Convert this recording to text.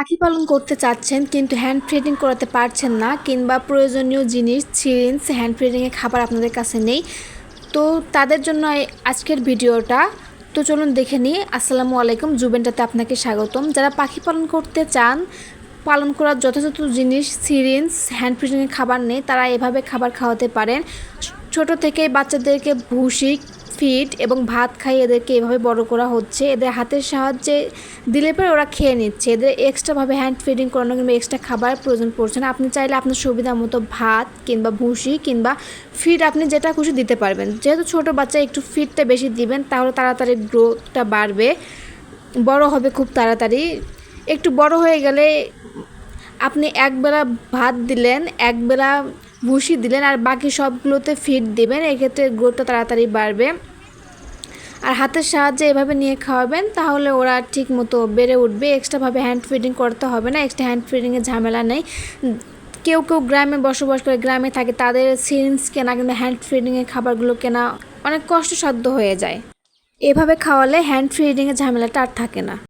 পাখি পালন করতে চাচ্ছেন কিন্তু হ্যান্ড ফিডিং করাতে পারছেন না কিংবা প্রয়োজনীয় জিনিস সিরিঞ্জ হ্যান্ড ফিডিংয়ের খাবার আপনাদের কাছে নেই। তো তাদের জন্য আজকের ভিডিওটা, তো চলুন দেখে নিই। আসসালামু আলাইকুম, জুবেনটাতে আপনাকে স্বাগতম। যারা পাখি পালন করতে চান, পালন করার যথাযথ জিনিস সিরিঞ্জ হ্যান্ড ফিডিংয়ের খাবার নেই, তারা এভাবে খাবার খাওয়াতে পারেন। ছোট থেকে বাচ্চাদেরকে ভুসি ফিড এবং ভাত খাইয়ে এদেরকে এভাবে বড় করা হচ্ছে। এদের হাতের সাহায্যে দিলে পরে ওরা খেয়ে নিচ্ছে। এদের এক্সট্রাভাবে হ্যান্ড ফিডিং করানো কিংবা এক্সট্রা খাবার প্রয়োজন পড়ছে না। আপনি চাইলে আপনার সুবিধা মতো ভাত কিংবা ভুসি কিংবা ফিড আপনি যেটা খুশি দিতে পারবেন। যেহেতু ছোট বাচ্চা একটু ফিডটা বেশি দিবেন, তাহলে তাড়াতাড়ি গ্রোথটা বাড়বে। বড় হবে খুব তাড়াতাড়ি। একটু বড় হয়ে গেলে আপনি একবেলা ভাত দিলেন, একবেলা ভুসি দিলেন আর বাকি সবগুলোতে ফিড দিবেন। এক্ষেত্রে গ্রোথটা তাড়াতাড়ি বাড়বে। আর হাতের সাহায্যে এভাবে নিয়ে খাওয়াবেন, তাহলে ওরা ঠিক মতো বেড়ে উঠবে। এক্সট্রাভাবে হ্যান্ড ফিডিং করতে হবে না এক্সট্রা হ্যান্ড ফিডিংয়ের ঝামেলা নেই। কেউ কেউ গ্রামে বসবাস করে, গ্রামে থাকে, তাদের সিরিঞ্জ কেনা কিন্তু হ্যান্ড ফিডিংয়ের খাবারগুলো কেনা অনেক কষ্টসাধ্য হয়ে যায়। এভাবে খাওয়ালে হ্যান্ড ফিডিংয়ের ঝামেলাটা আর থাকে না।